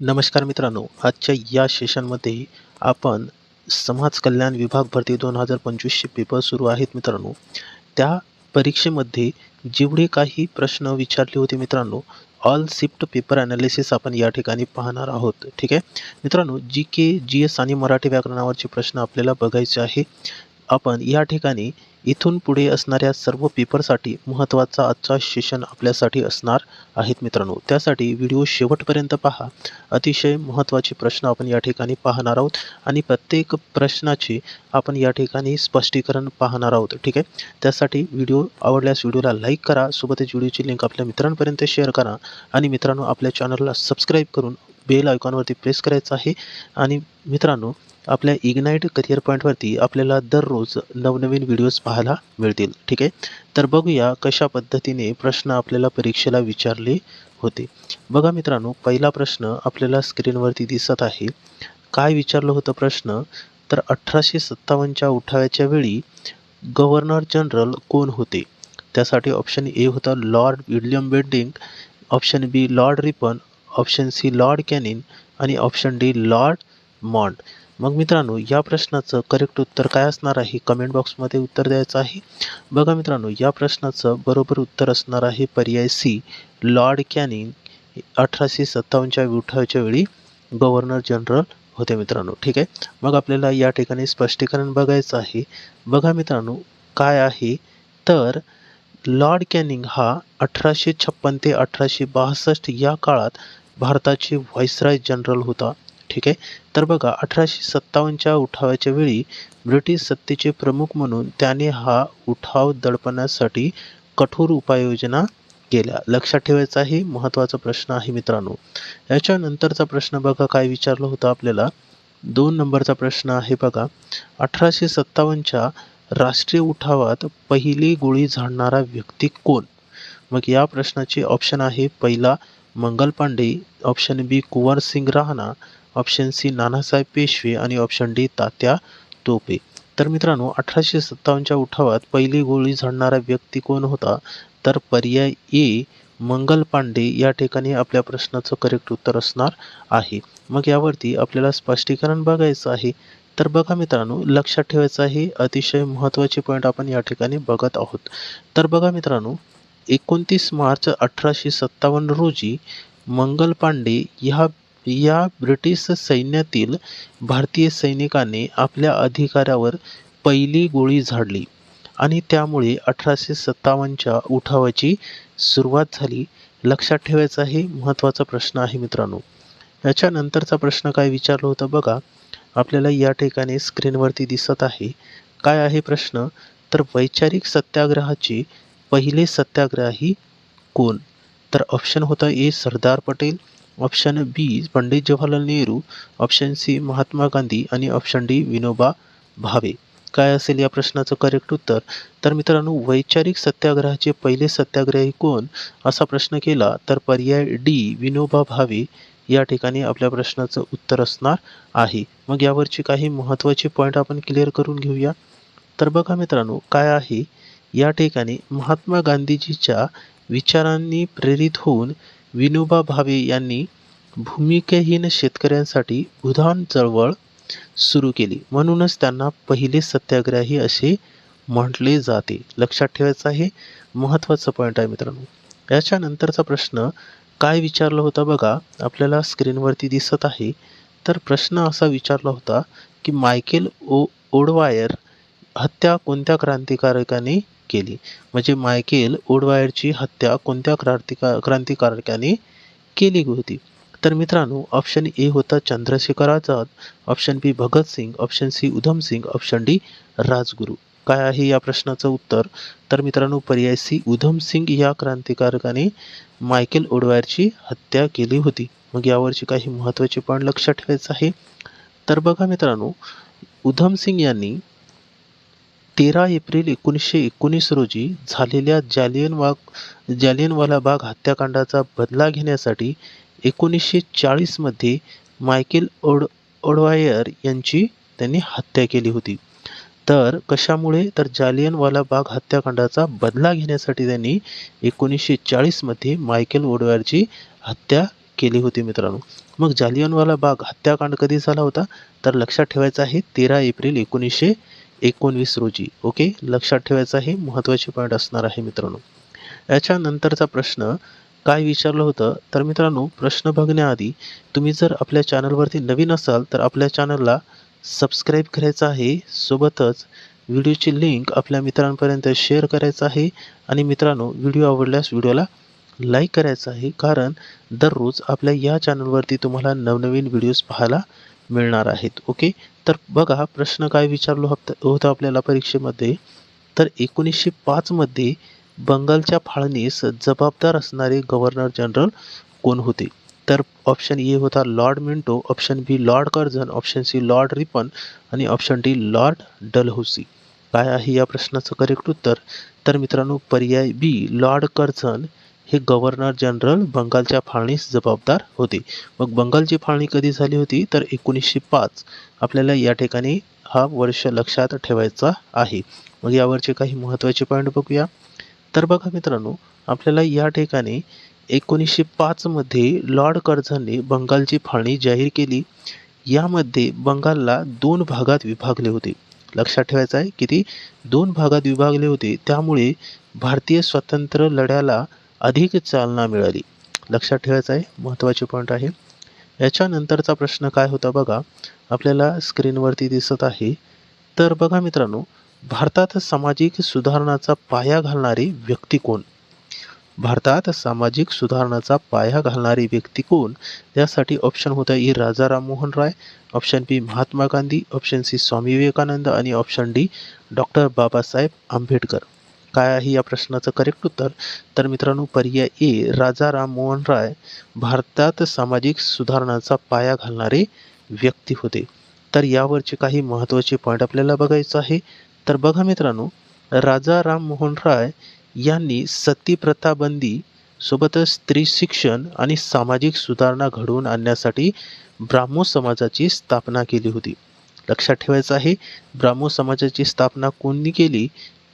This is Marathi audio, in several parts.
नमस्कार मित्रांनो आजच्या या सेशनमध्ये आपण समाज कल्याण विभाग भरती दोन हजार पंचवीसचे पेपर सुरू आहेत मित्रांनो. त्या परीक्षेमध्ये जेवढे काही प्रश्न विचारले होते मित्रांनो ऑल शिफ्ट पेपर ॲनालिसिस आपण या ठिकाणी पाहणार आहोत. ठीक आहे? मित्रांनो जी के जी एस आणि मराठी व्याकरणावरचे प्रश्न आपल्याला बघायचे आहे. आपण या ठिकाणी इथून पुढे असणाऱ्या सर्व पेपरसाठी महत्त्वाचा आजचा सेशन आपल्यासाठी असणार आहेत मित्रांनो. त्यासाठी व्हिडिओ शेवटपर्यंत पहा. अतिशय महत्त्वाचे प्रश्न आपण या ठिकाणी पाहणार आहोत आणि प्रत्येक प्रश्नाचे आपण या ठिकाणी स्पष्टीकरण पाहणार आहोत. ठीक आहे? त्यासाठी व्हिडिओ आवडल्यास व्हिडिओला लाईक करा. सोबतच व्हिडिओची लिंक आपल्या मित्रांपर्यंत शेअर करा. आणि मित्रांनो आपल्या चॅनलला सबस्क्राईब करून बेल आयकॉनवरती प्रेस करायचं आहे. आणि मित्रांनो आपल्या इग्नाईट करिअर पॉईंटवरती आपल्याला दररोज नवनवीन व्हिडिओज पाहायला मिळतील. ठीक आहे? तर बघूया कशा पद्धतीने प्रश्न आपल्याला परीक्षेला विचारले होते. बघा मित्रांनो पहिला प्रश्न आपल्याला स्क्रीनवरती दिसत आहे. काय विचारलं होतं प्रश्न? तर अठराशे सत्तावन्नच्या उठाव्याच्या वेळी गव्हर्नर जनरल कोण होते? त्यासाठी ऑप्शन ए होता Lord William Bentinck option B Lord Ripon option C Lord Canning आणि ऑप्शन डी लॉर्ड मॉन्ट मग मित्रांनो या प्रश्नाचं करेक्ट उत्तर काय असणार आहे? कमेंट बॉक्समध्ये उत्तर द्यायचं आहे. बघा मित्रांनो या प्रश्नाचं बरोबर उत्तर असणार आहे पर्याय सी लॉर्ड कॅनिंग अठराशे सत्तावन्नच्या विठाच्या वेळी गव्हर्नर जनरल होते मित्रांनो. ठीक आहे? मग आपल्याला या ठिकाणी स्पष्टीकरण बघायचं आहे. बघा मित्रांनो काय आहे? तर लॉर्ड कॅनिंग हा अठराशे छप्पन ते अठराशे बासष्ट या काळात भारताचे व्हाईसराय जनरल होता. ठीक आहे? तर बघा अठराशे सत्तावन्नच्या उठावाच्या वेळी ब्रिटिश सत्तेचे प्रमुख म्हणून त्याने हा उठाव दडपण्यासाठी कठोर उपाययोजना केल्या. लक्षात ठेवायचा महत्त्वाचा प्रश्न आहे मित्रांनो. याच्यानंतरचा प्रश्न बघा काय विचारलं होतं आपल्याला? दोन नंबरचा प्रश्न आहे बघा. अठराशे सत्तावन्नच्या राष्ट्रीय उठावात पहिली गोळी झाडणारा व्यक्ती कोण? मग या प्रश्नाचे ऑप्शन आहे पहिला मंगल पांडे ऑप्शन बी कुंवर सिंग राहना ऑप्शन सी नानासाहेब पेशवे आणि ऑप्शन डी तात्या तोपे. तर मित्रांनो अठराशे सत्तावन्नच्या उठावात पहिली गोळी झाडणारा व्यक्ती कोण होता? तर पर्याय ए मंगल पांडे. या ठिकाणी आपल्या प्रश्नाचं करेक्ट उत्तर असणार आहे. मग यावरती आपल्याला स्पष्टीकरण बघायचं आहे. तर बघा मित्रांनो लक्षात ठेवायचं आहे अतिशय महत्त्वाचे पॉईंट आपण या ठिकाणी बघत आहोत. तर बघा मित्रांनो एकोणतीस मार्च अठराशे सत्तावन्न रोजी मंगल पांडे ह्या या ब्रिटिश सैन्यातील भारतीय सैनिकाने आपल्या अधिकाऱ्यावर पहिली गोळी झाडली आणि त्यामुळे अठराशे सत्तावन्नच्या उठावाची सुरुवात झाली. लक्षात ठेवायचा हे महत्त्वाचा प्रश्न आहे मित्रांनो. याच्यानंतरचा प्रश्न काय विचारलं होतं बघा. आपल्याला या ठिकाणी स्क्रीनवरती दिसत आहे. काय आहे प्रश्न? तर वैचारिक सत्याग्रहाची पहिले सत्याग्रही कोण? तर ऑप्शन होता A Sardar Patel. Option B Pandit Jawaharlal Nehru. Option C Mahatma Gandhi. आणि ऑप्शन डी विनोबा भावे. काय असेल या प्रश्नाचं करेक्ट उत्तर? तर मित्रांनो वैचारिक सत्याग्रहाचे पहिले सत्याग्रही कोण? असा प्रश्न केला तर पर्याय डी विनोबा भावे. या ठिकाणी आपल्या प्रश्नाचं उत्तर असणार आहे. मग यावरची काही महत्त्वाचे पॉईंट आपण क्लिअर करून घेऊया. तर बघा मित्रांनो काय आहे? या ठिकाणी महात्मा गांधीजीच्या विचारांनी प्रेरित होऊन विनोबा भावे यांनी भूमिकेहीन शेतकऱ्यांसाठी उधान चळवळ सुरू केली. म्हणूनच त्यांना पहिले सत्याग्रही असे म्हटले जाते. लक्षात ठेवायचं आहे महत्त्वाचा पॉईंट आहे मित्रांनो. याच्यानंतरचा प्रश्न काय विचारला होता बघा आपल्याला स्क्रीनवरती दिसत आहे. तर प्रश्न असा विचारला होता की मायकेल ओ ओडवायर हत्या कोणत्या क्रांतिकारकाने केली. म्हणजे मायकेल ओडवायरची हत्या कोणत्या क्रांतिका क्रांतिकारकाने केली होती? तर मित्रांनो ऑप्शन ए होता Chandrashekhar Azad option B Bhagat Singh option C Udham Singh option D Rajguru. काय आहे या प्रश्नाचं उत्तर? तर मित्रांनो पर्याय सी उधम सिंग या क्रांतिकारकाने मायकेल ओडवायरची हत्या केली होती. मग यावरची काही महत्त्वाचे पॉईंट लक्षात ठेवायचं आहे. तर बघा मित्रांनो उधम सिंग यांनी तेरा एप्रिल एकोणीसशे एकोणीस रोजी झालेल्या जालियनवाग जालियनवाला बाग हत्याकांडाचा बदला घेण्यासाठी एकोणीसशे चाळीसमध्ये मायकेल ओड ओडवायर यांची त्यांनी हत्या केली होती. तर कशामुळे तर जालियनवाला बाग हत्याकांडाचा बदला घेण्यासाठी त्यांनी एकोणीसशे चाळीसमध्ये मायकेल ओडवायरची हत्या केली होती मित्रांनो. मग जालियनवाला बाग हत्याकांड कधी झाला होता? तर लक्षात ठेवायचं आहे तेरा एप्रिल एकोणीसशे एकोणवीस रोजी ओके? लक्षात ठेवायचं आहे महत्त्वाचे पॉईंट असणार आहे मित्रांनो. याच्यानंतरचा प्रश्न काय विचारलं होतं? तर मित्रांनो प्रश्न बघण्याआधी तुम्ही जर आपल्या चॅनलवरती नवीन असाल तर आपल्या चॅनलला सबस्क्राईब करायचं आहे. सोबतच व्हिडिओची लिंक आपल्या मित्रांपर्यंत शेअर करायचं आहे. आणि मित्रांनो व्हिडिओ आवडल्यास व्हिडिओला लाईक करायचं आहे. कारण दररोज आपल्या या चॅनलवरती तुम्हाला नवनवीन व्हिडिओज पाहायला मिळणार आहेत ओके? तर बघा प्रश्न काय विचारलो होता होता आपल्याला परीक्षेमध्ये? तर एकोणीसशे पाचमध्ये बंगालच्या फाळणीस जबाबदार असणारे गव्हर्नर जनरल कोण होते? तर ऑप्शन ए होता Lord Minto option B Lord Curzon option C Lord Ripon आणि ऑप्शन डी लॉर्ड डलहौसी. काय आहे या प्रश्नाचं करेक्ट उत्तर? तर मित्रांनो पर्याय बी लॉर्ड कर्झन हे गव्हर्नर जनरल बंगालच्या फाळणीस जबाबदार होते. मग बंगालची फाळणी कधी झाली होती? तर एकोणीसशे पाच. आपल्याला या ठिकाणी हा वर्ष लक्षात ठेवायचा आहे. मग यावरचे काही महत्त्वाचे पॉईंट बघूया. तर बघा मित्रांनो आपल्याला या ठिकाणी एकोणीसशे पाचमध्ये लॉर्ड कर्झनने बंगालची फाळणी जाहीर केली. यामध्ये बंगालला दोन भागात विभागले होते. लक्षात ठेवायचं आहे किती दोन भागात विभागले होते. त्यामुळे भारतीय स्वातंत्र्य लढ्याला अधिक चालना मिळाली. लक्षात ठेवायचं आहे महत्त्वाचे पॉईंट आहे. याच्यानंतरचा प्रश्न काय होता बघा आपल्याला स्क्रीनवरती दिसत आहे. तर बघा मित्रांनो भारतात सामाजिक सुधारणाचा पाया घालणारी व्यक्ती कोण? भारतात सामाजिक सुधारणाचा पाया घालणारी व्यक्ती कोण? त्यासाठी ऑप्शन होता E. Raja Rammohan Roy option B Mahatma Gandhi option C Swami Vivekananda आणि option D doctor Babasaheb Ambedkar. काय आहे या प्रश्नाचं करेक्ट उत्तर? तर मित्रांनो पर्याय ए राजा राममोहन राय भारतात सामाजिक सुधारणाचा पाया घालणारे व्यक्ती होते. तर यावरचे काही महत्त्वाचे पॉईंट आपल्याला बघायचं आहे. तर बघा मित्रांनो राजा राममोहन राय यांनी सती प्रथाबंदी सोबतच स्त्री शिक्षण आणि सामाजिक सुधारणा घडवून आणण्यासाठी ब्राह्मो समाजाची स्थापना केली होती. लक्षात ठेवायचं आहे ब्राह्मो समाजाची स्थापना कोणी केली?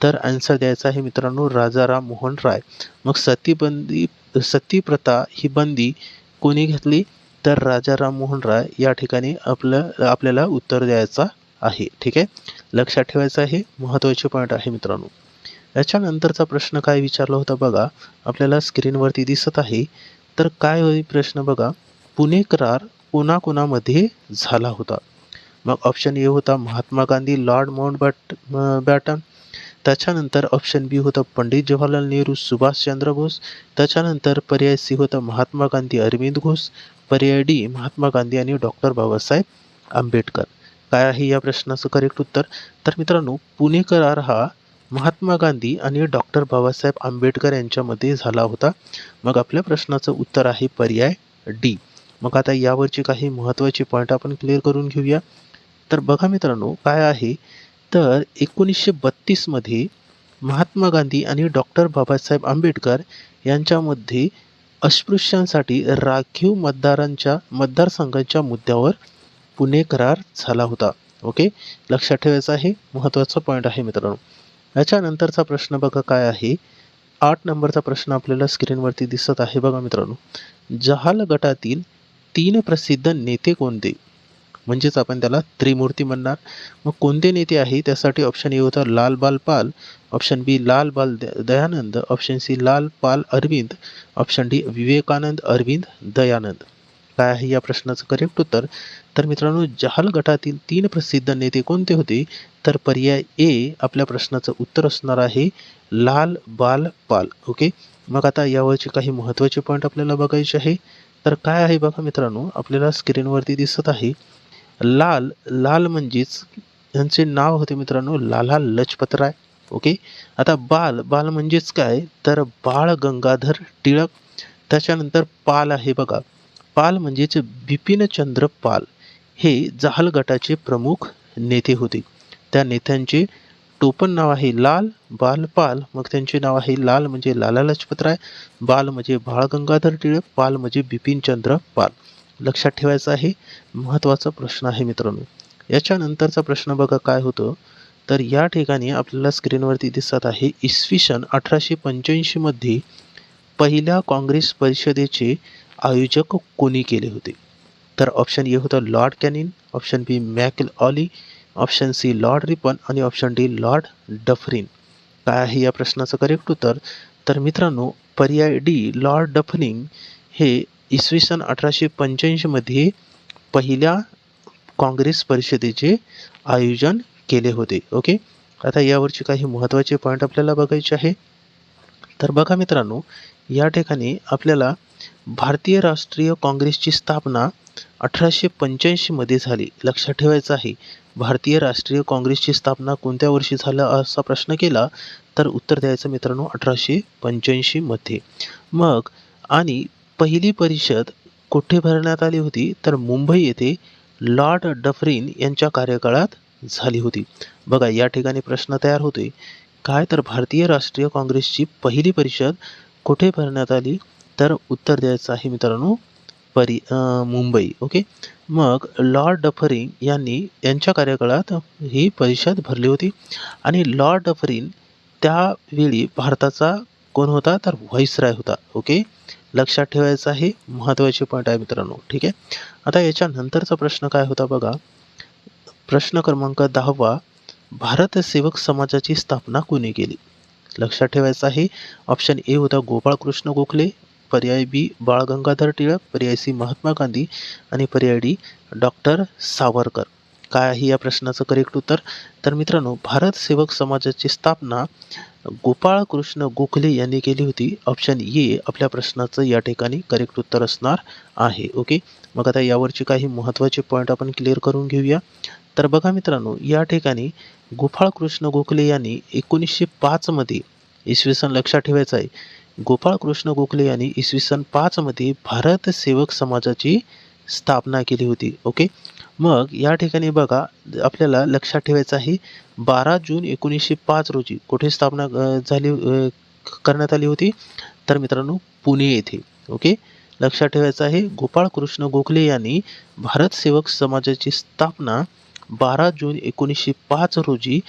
तर आन्सर द्यायचा आहे मित्रांनो राजाराम मोहन राय. मग सतीबंदी सती प्रथा ही बंदी कोणी घेतली? तर राजा राममोहन राय या ठिकाणी आपलं आपल्याला उत्तर द्यायचा आहे. ठीक आहे? लक्षात ठेवायचं आहे. महत्त्वाचे पॉईंट आहे मित्रांनो. याच्यानंतरचा प्रश्न काय विचारला होता बघा. आपल्याला स्क्रीनवरती दिसत आहे. तर काय होईल प्रश्न बघा. पुणे करार कोणाकोणामध्ये झाला होता? मग ऑप्शन ए होता Mahatma Gandhi lord Mount bat Batten. त्याच्यानंतर ऑप्शन बी होतं पंडित जवाहरलाल नेहरू सुभाषचंद्र बोस. त्याच्यानंतर पर्याय सी होता महात्मा गांधी अरविंद घोष. पर्याय डी महात्मा गांधी आणि डॉक्टर बाबासाहेब आंबेडकर. काय आहे या प्रश्नाचं करेक्ट उत्तर? तर मित्रांनो पुणे करार हा महात्मा गांधी आणि डॉक्टर बाबासाहेब आंबेडकर यांच्यामध्ये झाला होता. मग आपल्या प्रश्नाचं उत्तर आहे पर्याय डी मग आता यावरचे काही महत्त्वाचे पॉईंट आपण क्लिअर करून घेऊया. तर बघा मित्रांनो काय आहे? तर एकोणीसशे बत्तीसमध्ये महात्मा गांधी आणि डॉक्टर बाबासाहेब आंबेडकर यांच्यामध्ये अस्पृश्यांसाठी राखीव मतदारांच्या मतदारसंघांच्या मुद्द्यावर पुणे करार झाला होता. ओके लक्षात ठेवायचं आहे. महत्त्वाचा पॉईंट आहे मित्रांनो. याच्यानंतरचा प्रश्न बघा काय आहे. आठ नंबरचा प्रश्न आपल्याला स्क्रीनवरती दिसत आहे बघा मित्रांनो. जहाल गटातील तीन प्रसिद्ध नेते कोणते? म्हणजेच आपण त्याला त्रिमूर्ती म्हणणार. मग कोणते नेते आहे? त्यासाठी ऑप्शन ए होता लाल बाल पाल. ऑप्शन बी लाल बाल Dayanand. Option C Lal Pal Aurobindo. Option D Vivekananda Aurobindo Dayanand. काय आहे या प्रश्नाचं करेक्ट उत्तर? तर मित्रांनो जहाल गटातील तीन प्रसिद्ध नेते कोणते होते? तर पर्याय ए आपल्या प्रश्नाचं उत्तर असणार आहे लाल बाल पाल. ओके मग आता यावरचे काही महत्त्वाचे पॉईंट आपल्याला बघायचे आहे. तर काय आहे बघा मित्रांनो आपल्याला स्क्रीनवरती दिसत आहे. लाल लाल म्हणजेच यांचे नाव होते मित्रांनो लाला लजपतराय ओके? आता बाल बाल म्हणजेच काय? तर बाळ गंगाधर टिळक त्याच्यानंतर पाल आहे बघा. पाल म्हणजेच बिपिनचंद्र पाल. हे जहाल गटाचे प्रमुख नेते होते. त्या नेत्यांचे टोपण नाव आहे लाल बाल पाल. मग त्यांचे नाव आहे लाल म्हणजे लाला लजपतराय बाल म्हणजे बाळ गंगाधर टिळक पाल म्हणजे बिपिनचंद्र पाल. लक्षात ठेवायचं आहे. महत्त्वाचा प्रश्न आहे मित्रांनो. याच्यानंतरचा प्रश्न बघा काय होतं? तर या ठिकाणी आपल्याला स्क्रीनवरती दिसत आहे इसवी सन अठराशे पंच्याऐंशीमध्ये पहिल्या काँग्रेस परिषदेचे आयोजक कोणी केले होते? तर ऑप्शन ए होतं lord Canning option B Macaulay option C lord Ripon आणि ऑप्शन डी लॉर्ड डफरिन. काय आहे या प्रश्नाचं करेक्ट उत्तर? तर मित्रांनो पर्याय डी लॉर्ड डफनिंग हे इसवी सन अठराशे पंच्याऐंशीमध्ये पहिल्या काँग्रेस परिषदेचे आयोजन केले होते. ओके आता यावरचे काही महत्त्वाचे पॉईंट आपल्याला बघायचे आहे. तर बघा मित्रांनो या ठिकाणी आपल्याला भारतीय राष्ट्रीय काँग्रेसची स्थापना अठराशे पंच्याऐंशीमध्ये झाली. लक्षात ठेवायचं आहे भारतीय राष्ट्रीय काँग्रेसची स्थापना कोणत्या वर्षी झालं असा प्रश्न केला? तर उत्तर द्यायचं मित्रांनो अठराशे पंच्याऐंशीमध्ये मग आणि पहिली परिषद कुठे भरण्यात आली होती? तर मुंबई येथे लॉर्ड डफरिन यांच्या कार्यकाळात झाली होती. बघा या ठिकाणी प्रश्न तयार होते काय तर भारतीय राष्ट्रीय काँग्रेसची पहिली परिषद कुठे भरण्यात आली? तर उत्तर द्यायचं आहे मित्रांनो परी मुंबई. ओके? मग लॉर्ड डफरिन यांनी यांच्या कार्यकाळात ही परिषद भरली होती. आणि लॉर्ड डफरिन त्यावेळी भारताचा कोण होता? तर व्हाईसराय होता. ओके? लक्षात ठेवायचं आहे महत्त्वाचे पॉईंट आहे मित्रांनो. ठीक आहे? आता याच्यानंतरचा प्रश्न काय होता बघा? प्रश्न क्रमांक दहावा भारत सेवक समाजाची स्थापना कोणी केली? लक्षात ठेवायचं आहे. ऑप्शन ए होता गोपाळकृष्ण गोखले पर्याय बी बाळ गंगाधर टिळक पर्याय सी महात्मा गांधी आणि पर्याय डी डॉक्टर सावरकर. काय आहे या प्रश्नाचं करेक्ट उत्तर. तर मित्रांनो भारत सेवक समाजाची स्थापना गोपाळकृष्ण गोखले यांनी केली होती. ऑप्शन ए आपल्या प्रश्नाचं या ठिकाणी करेक्ट उत्तर असणार आहे. ओके मग आता यावरचे काही महत्त्वाचे पॉईंट आपण क्लिअर करून घेऊया. तर बघा मित्रांनो या ठिकाणी गोपाळकृष्ण गोखले यांनी एकोणीसशे पाचमध्ये इसवी सन लक्षात ठेवायचं आहे. गोपाळकृष्ण गोखले यांनी इसवी सन पाचमध्ये भारत सेवक समाजाची स्थापना केली होती. ओके मग या ठिकाणी बघा आपल्याला लक्षात ठेवायचं आहे बारा जून एकोणीसशे पाच रोजी कुठे स्थापना झाली करण्यात आली होती? तर मित्रांनो पुणे येथे. ओके? लक्षात ठेवायचं आहे गोपाळकृष्ण गोखले यांनी भारत सेवक समाजाची स्थापना बारा जून एकोणीसशे पाच रोजी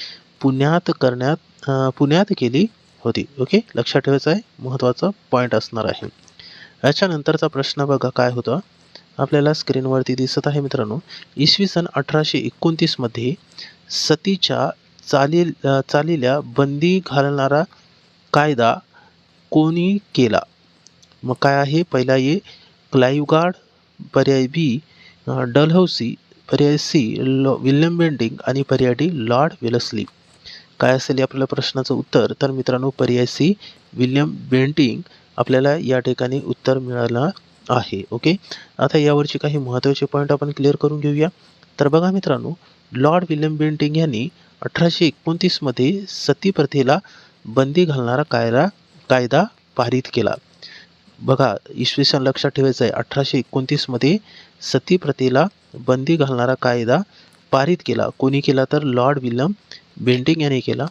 पुण्यात करण्यात पुण्यात केली होती. ओके? लक्षात ठेवायचं आहे महत्त्वाचा पॉईंट असणार आहे. याच्यानंतरचा प्रश्न बघा काय होता? आपल्याला स्क्रीनवरती दिसत आहे मित्रांनो. इसवी सन अठराशे एकोणतीसमध्ये सतीच्या चाली चालीला बंदी घालणारा कायदा कोणी केला? मग काय आहे? पहिला ये क्लाईवगार्ड पर्याय बी डलहौसी पर्याय सी लॉ विल्यम बेंटिंग आणि पर्याय डी लॉर्ड वेलस्ली. काय असेल आपल्या प्रश्नाचं उत्तर? तर मित्रांनो पर्याय सी विल्यम बेंटिंग आपल्याला या ठिकाणी उत्तर मिळालं आहे ओके आता यावरचे काही महत्त्वाचे पॉईंट आपण क्लिअर करून घेऊया. तर बघा मित्रांनो लॉर्ड विल्यम बेंटिंग यांनी अठराशे एकोणतीसमध्ये सती प्रथेला बंदी घालणारा कायदा कायदा पारित केला. बघा इसवी सन लक्षात ठेवायचं आहे अठराशे एकोणतीसमध्ये सती प्रथेला बंदी घालणारा कायदा पारित केला. कोणी केला तर लॉर्ड विल्यम बेंटिंग यांनी केला.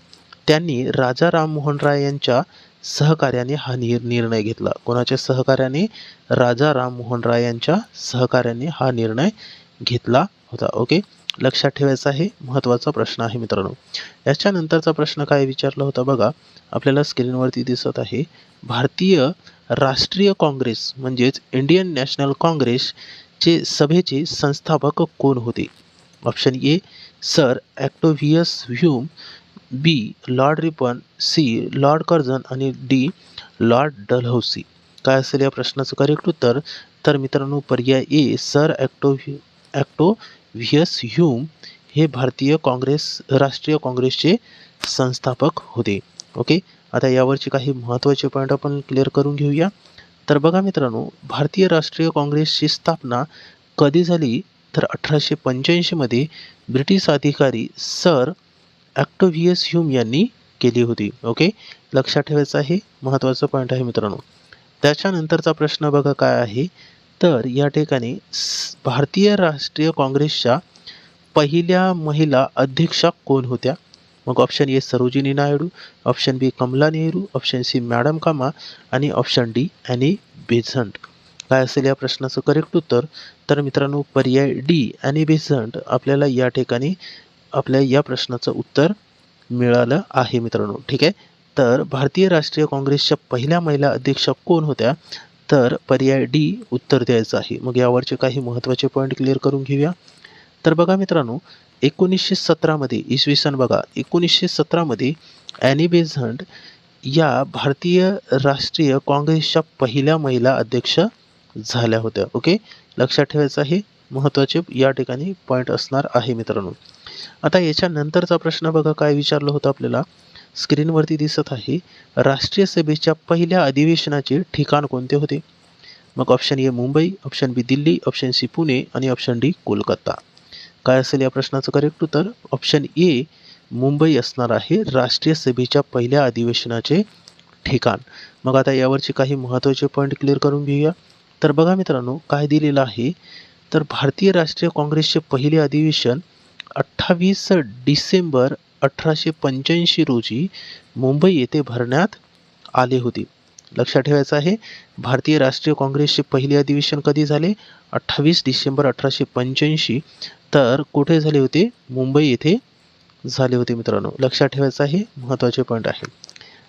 त्यांनी राजा राममोहन राय यांच्या सहकार्याने हा निर निर्णय घेतला. कोणाच्या सहकार्याने? राजा राममोहन राय यांच्या सहकार्याने हा निर्णय घेतला होता. ओके? लक्षात ठेवायचा आहे महत्त्वाचा प्रश्न आहे मित्रांनो. याच्यानंतरचा प्रश्न काय विचारला होता बघा. आपल्याला स्क्रीनवरती दिसत आहे भारतीय राष्ट्रीय काँग्रेस म्हणजेच इंडियन नॅशनल काँग्रेसचे सभेचे संस्थापक कोण होते? Option A sir Octavian Hume B Lord Ripon C Lord Curzon आणि डी लॉर्ड डलहौसी. काय असेल या प्रश्नाचं करेक्ट उत्तर? तर मित्रांनो पर्याय ए सर ॲक्टो ॲक्टो व्हियस ह्यूम हे भारतीय काँग्रेस राष्ट्रीय काँग्रेसचे संस्थापक होते. ओके? आता यावरचे काही महत्त्वाचे पॉईंट आपण क्लिअर करून घेऊया. तर बघा मित्रांनो भारतीय राष्ट्रीय काँग्रेसची स्थापना कधी झाली? तर अठराशे पंच्याऐंशीमध्ये ब्रिटिश अधिकारी सर ॲक्टोव्हियस ह्यूम यांनी केली होती. ओके लक्षात ठेवायचं आहे महत्त्वाचा पॉईंट आहे मित्रांनो. त्याच्यानंतरचा प्रश्न बघा काय आहे. तर या ठिकाणी भारतीय राष्ट्रीय काँग्रेसच्या पहिल्या महिला अध्यक्षा कोण होत्या? मग option A Sarojini Naidu option B Kamala Nehru option C madam Cama आणि ऑप्शन डी अॅनी बेझंट. काय असेल या प्रश्नाचं करेक्ट उत्तर? तर मित्रांनो पर्याय डी आणि बेझंट आपल्याला या ठिकाणी आपल्या या प्रश्नाचं उत्तर मिळालं आहे मित्रांनो. ठीक आहे? तर भारतीय राष्ट्रीय काँग्रेसच्या पहिल्या महिला अध्यक्ष कोण होत्या? तर पर्याय डी उत्तर द्यायचं आहे. मग यावरचे काही महत्त्वाचे पॉईंट क्लिअर करून घेऊया. तर बघा मित्रांनो एकोणीसशे सतरामध्ये इसवी सन बघा एकोणीसशे सतरामध्ये ॲनी बेझंट या भारतीय राष्ट्रीय काँग्रेसच्या पहिल्या महिला अध्यक्ष झाल्या होत्या. ओके? लक्षात ठेवायचं आहे महत्त्वाचे या ठिकाणी पॉईंट असणार आहे मित्रांनो. आता याच्यानंतरचा प्रश्न बघा काय विचारलं होतं आपल्याला? स्क्रीनवरती दिसत आहे राष्ट्रीय सभेच्या पहिल्या अधिवेशनाचे ठिकाण कोणते होते? मग option A Mumbai option B Delhi option C Pune आणि ऑप्शन डी कोलकाता. काय असेल या प्रश्नाचं करेक्ट उत्तर? ऑप्शन ए मुंबई असणार आहे राष्ट्रीय सभेच्या पहिल्या अधिवेशनाचे ठिकाण. मग आता यावरचे काही महत्त्वाचे पॉईंट क्लिअर करून घेऊया. तर बघा मित्रांनो काय दिलेलं आहे? तर भारतीय राष्ट्रीय काँग्रेसचे पहिले अधिवेशन अठ्ठावीस डिसेंबर अठराशे पंच्याऐंशी रोजी मुंबई येथे भरण्यात आले होते. लक्षात ठेवायचं आहे भारतीय राष्ट्रीय काँग्रेसचे पहिले अधिवेशन कधी झाले? अठ्ठावीस डिसेंबर अठराशे पंच्याऐंशी. तर कुठे झाले होते? मुंबई येथे झाले होते मित्रांनो. लक्षात ठेवायचं आहे महत्त्वाचे पॉईंट आहे.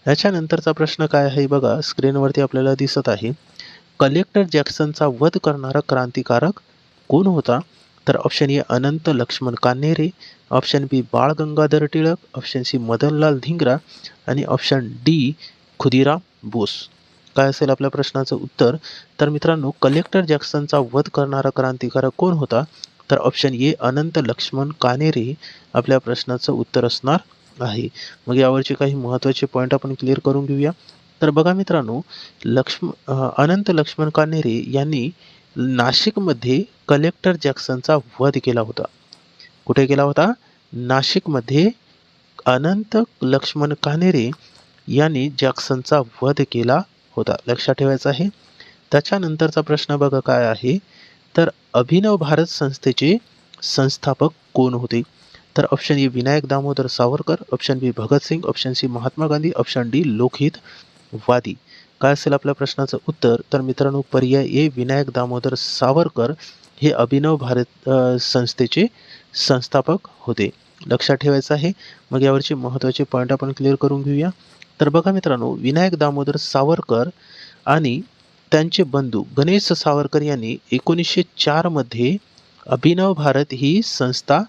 याच्यानंतरचा प्रश्न काय आहे बघा स्क्रीनवरती आपल्याला दिसत आहे. कलेक्टर जॅक्सनचा वध करणारा क्रांतिकारक कोण होता? तर option A Anant Laxman Kanhere. Option B Bal Gangadhar Tilak. Option C Madanlal Dhingra. आणि ऑप्शन डी खुदिराम बोस. काय असेल आपल्या प्रश्नाचं उत्तर? तर मित्रांनो कलेक्टर जॅक्सनचा वध करणारा क्रांतिकारक कोण होता? तर ऑप्शन ए अनंत लक्ष्मण कानेरे आपल्या प्रश्नाचं उत्तर असणार आहे. मग यावरचे काही महत्त्वाचे पॉईंट आपण क्लिअर करून घेऊया. तर बघा मित्रांनो लक्ष्म अनंत लक्ष्मण कानेरे यांनी नाशिकमध्ये कलेक्टर जॅक्सनचा वध केला होता. कुठे केला होता? नाशिकमध्ये अनंत लक्ष्मण कानेरे यांनी जॅक्सनचा वध केला होता. लक्षात ठेवायचा आहे. त्याच्यानंतरचा प्रश्न बघा काय आहे. तर अभिनव भारत संस्थेचे संस्थापक कोण होते? तर option A Vinayak Damodar Savarkar option B Bhagat Singh option C Mahatma Gandhi option D Lokhitwadi. काय असेल आपल्या प्रश्नाचं उत्तर? तर मित्रांनो पर्याय ए विनायक दामोदर सावरकर हे अभिनव भारत संस्थेचे संस्थापक होते. लक्षात ठेवायचं आहे. मग यावरचे महत्त्वाचे पॉईंट आपण क्लिअर करून घेऊया. तर बघा मित्रांनो विनायक दामोदर सावरकर आणि त्यांचे बंधू गणेश सावरकर यांनी एकोणीसशे चारमध्ये अभिनव भारत ही संस्था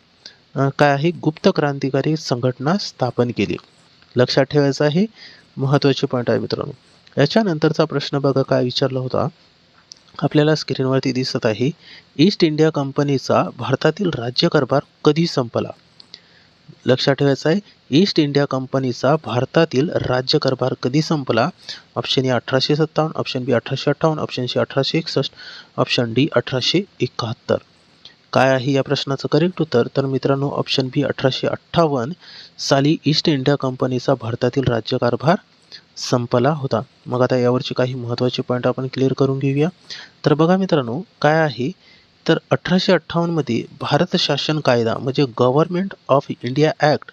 काय आहे? गुप्त क्रांतिकारी संघटना स्थापन केली. लक्षात ठेवायचं आहे. महत्त्वाचे पॉईंट आहे मित्रांनो. याच्यानंतरचा प्रश्न बघा काय विचारला होता. आपल्याला स्क्रीनवरती दिसत आहे ईस्ट इंडिया कंपनीचा भारतातील राज्यकारभार कधी संपला? लक्षात ठेवायचं आहे ईस्ट इंडिया कंपनीचा भारतातील राज्यकारभार कधी संपला? ऑप्शन ए अठराशे सत्तावन्न ऑप्शन बी अठराशे अठ्ठावन्न ऑप्शन सी अठराशे एकसष्ट ऑप्शन डी अठराशे एकाहत्तर. काय आहे या प्रश्नाचं करेक्ट उत्तर? तर मित्रांनो ऑप्शन बी अठराशे अठ्ठावन्न साली ईस्ट इंडिया कंपनीचा भारतातील राज्यकारभार संपला होता. मग आता यावरचे काही महत्त्वाचे पॉईंट आपण क्लिअर करून घेऊया. तर बघा मित्रांनो काय आहे? तर अठराशे अठ्ठावन्नमध्ये भारत शासन कायदा म्हणजे गव्हर्नमेंट ऑफ इंडिया ॲक्ट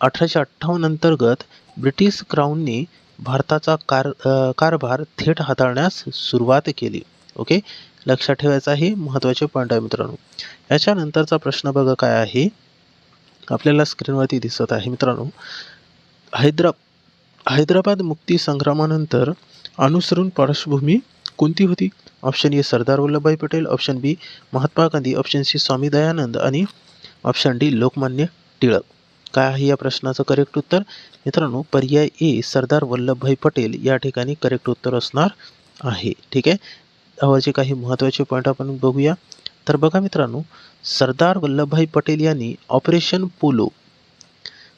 अठराशे अठ्ठावन्न अंतर्गत ब्रिटिश क्राऊनने भारताचा कार कारभार थेट हाताळण्यास सुरुवात केली. ओके लक्षात ठेवायचा आहे महत्त्वाचे पॉईंट आहे मित्रांनो. याच्यानंतरचा प्रश्न बघा काय आहे. आपल्याला स्क्रीनवरती दिसत आहे मित्रांनो. हैदरा हैदराबाद मुक्ती संग्रामानंतर अनुसरून पार्श्वभूमी कोणती होती? Option A Sardar Vallabhbhai Patel option B Mahatma Gandhi option C Swami Dayanand आणि ऑप्शन डी लोकमान्य टिळक. काय आहे या प्रश्नाचं करेक्ट उत्तर? मित्रांनो पर्याय ए सरदार वल्लभभाई पटेल या ठिकाणी करेक्ट उत्तर असणार आहे. ठीक आहे? यावरचे काही महत्त्वाचे पॉईंट आपण बघूया. तर बघा मित्रांनो सरदार वल्लभभाई पटेल यांनी ऑपरेशन पोलो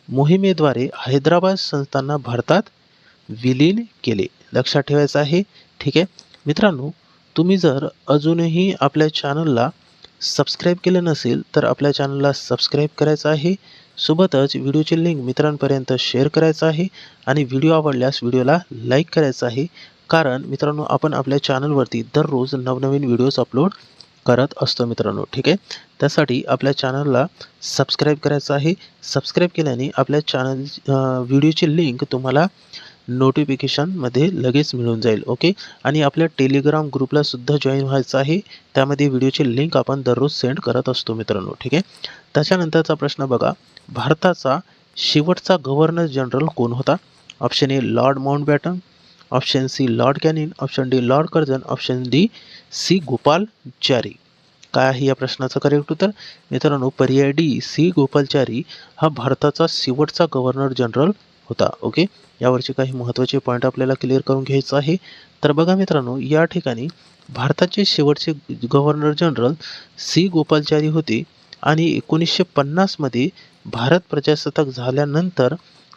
मोहिमेद्वारे हैदराबाद संस्थांना भारतात विलीन केले. लक्षात ठेवायचं आहे. ठीक आहे? मित्रांनो तुम्ही जर अजूनही आपल्या चॅनलला सबस्क्राईब केलं नसेल तर आपल्या चॅनलला सबस्क्राईब करायचं आहे. सोबतच व्हिडिओची लिंक मित्रांपर्यंत शेअर करायचं आहे आणि व्हिडिओ आवडल्यास व्हिडिओला लाईक करायचं आहे. कारण मित्रांनो आपण आपल्या चॅनलवरती दररोज नवनवीन व्हिडिओज अपलोड करत असतो मित्रांनो ठीक आहे? त्यासाठी आपल्या चॅनलला सबस्क्राईब करायचं आहे. सबस्क्राईब केल्याने आपल्या चॅनल व्हिडिओची लिंक तुम्हाला नोटिफिकेशनमध्ये लगेच मिळून जाईल ओके आणि आपल्या टेलिग्राम ग्रुपला सुद्धा जॉईन व्हायचं आहे. त्यामध्ये व्हिडिओची लिंक आपण दररोज सेंड करत असतो मित्रांनो ठीक? आहे त्याच्यानंतरचा प्रश्न बघा. भारताचा शेवटचा गव्हर्नर जनरल कोण होता? Option A lord Mountbatten option C lord Canning option D lord Curzon option D C Gopalachari काय आहे या प्रश्नाचं करेक्ट उत्तर? मित्रांनो पर्याय डी सी गोपालचारी हा भारताचा शेवटचा गव्हर्नर जनरल होता ओके यावरचे काही महत्त्वाचे पॉईंट आपल्याला क्लिअर करून घ्यायचं आहे. तर बघा मित्रांनो या ठिकाणी भारताचे शेवटचे गव्हर्नर जनरल सी. गोपालचारी होते आणि एकोणीसशे पन्नासमध्ये भारत प्रजासत्ताक झाल्यानंतर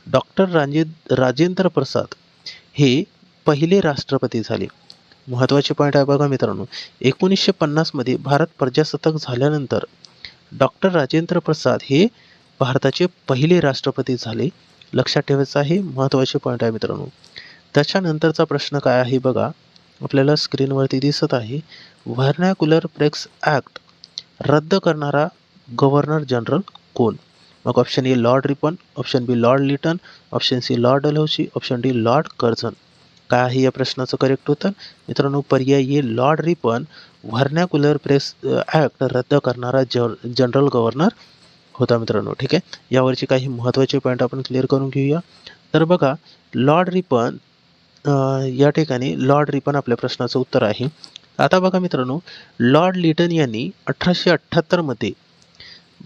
डॉक्टर राजे राजेंद्र प्रसाद हे पहिले राष्ट्रपती झाले. महत्त्वाचे पॉईंट आहे बघा मित्रांनो एकोणीसशे पन्नासमध्ये भारत प्रजासत्ताक झाल्यानंतर डॉक्टर राजेंद्र प्रसाद हे भारताचे पहिले राष्ट्रपती झाले. लक्षात ठेवायचं आहे महत्त्वाचे पॉईंट आहे मित्रांनो. त्याच्यानंतरचा प्रश्न काय आहे बघा. आपल्याला स्क्रीनवरती दिसत आहे. व्हर्नॅक्युलर प्रेक्स ॲक्ट रद्द करणारा गव्हर्नर जनरल कोण? मग option A lord Ripon option B lord Lytton option C lord Dalhousie option D lord Curzon काय आहे या प्रश्नाचं करेक्ट उत्तर? मित्रांनो पर्याय lord Ripon vernacular press act रद्द करणारा ज जनरल गव्हर्नर होता मित्रांनो ठीक आहे? यावरचे काही महत्त्वाचे पॉईंट आपण क्लिअर करून घेऊया. तर बघा लॉर्ड रिपन या ठिकाणी लॉर्ड रिपन आपल्या प्रश्नाचं उत्तर आहे. आता बघा मित्रांनो लॉर्ड लिटन यांनी अठराशे अठ्ठ्याहत्तरमध्ये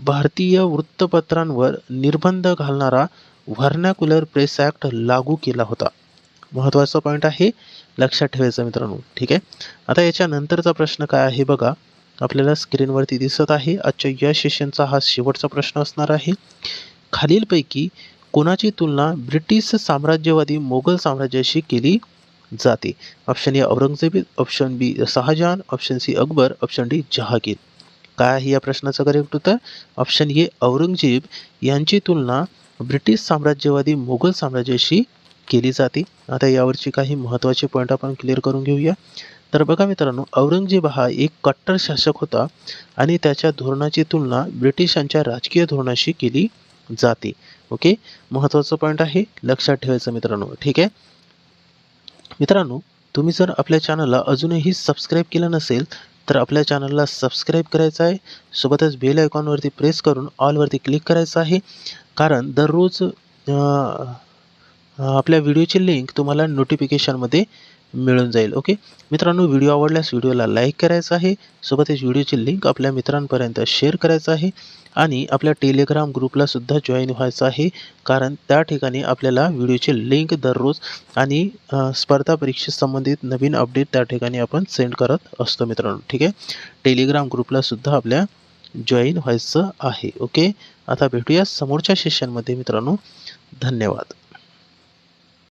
भारतीय वृत्तपत्रांवर निर्बंध घालणारा व्हर्नॅक्युलर प्रेस ॲक्ट लागू केला होता. महत्त्वाचा पॉईंट आहे. लक्षात ठेवायचा मित्रांनो ठीक आहे? आता याच्यानंतरचा प्रश्न काय आहे बघा. आपल्याला स्क्रीनवरती दिसत आहे. आजच्या या सेशनचा हा शेवटचा प्रश्न असणार आहे. खालीलपैकी कोणाची तुलना ब्रिटिश साम्राज्यवादी मोगल साम्राज्याशी केली जाते? Option A Aurangzeb option B Shahjahan option C Akbar option D Jahangir. काय आहे या प्रश्नाचं करेक्ट उत्तर? ऑप्शन ए औरंगजेब यांची तुलना ब्रिटिश साम्राज्यवादी मोगल साम्राज्याशी केली जाते. आता यावरची काही महत्त्वाचे पॉईंट आपण क्लिअर करून घेऊया. तर बघा मित्रांनो औरंगजेब हा एक कट्टर शासक होता आणि त्याच्या धोरणाची तुलना ब्रिटिशांच्या राजकीय धोरणाशी केली जाते. ओके? महत्त्वाचं पॉईंट आहे लक्षात ठेवायचं मित्रांनो. ठीक आहे? मित्रांनो तुम्ही जर आपल्या चॅनलला अजूनही सबस्क्राईब केलं नसेल तर आपल्या चॅनलला सबस्क्राईब करायचं आहे. सोबतच बेल आयकॉनवरती प्रेस करून ऑलवरती क्लिक करायचं आहे. कारण दररोज आपल्या व्हिडिओची लिंक तुम्हाला नोटिफिकेशनमध्ये मिळून जाईल. ओके मित्रांनो व्हिडिओ आवडल्यास व्हिडिओला लाईक करायचा आहे. सोबतच व्हिडिओची लिंक आपल्या मित्रांपर्यंत शेअर करायचं आहे. आणि आपल्या टेलिग्राम ग्रुपला सुद्धा जॉईन व्हायचं आहे. कारण त्या ठिकाणी आपल्याला व्हिडिओची लिंक दररोज आणि स्पर्धा परीक्षेसंबंधित नवीन अपडेट त्या ठिकाणी आपण सेंड करत असतो मित्रांनो. ठीक आहे? टेलिग्राम ग्रुपलासुद्धा आपल्या जॉईन व्हायचं आहे. ओके आता भेटूया समोरच्या सेशनमध्ये मित्रांनो. धन्यवाद.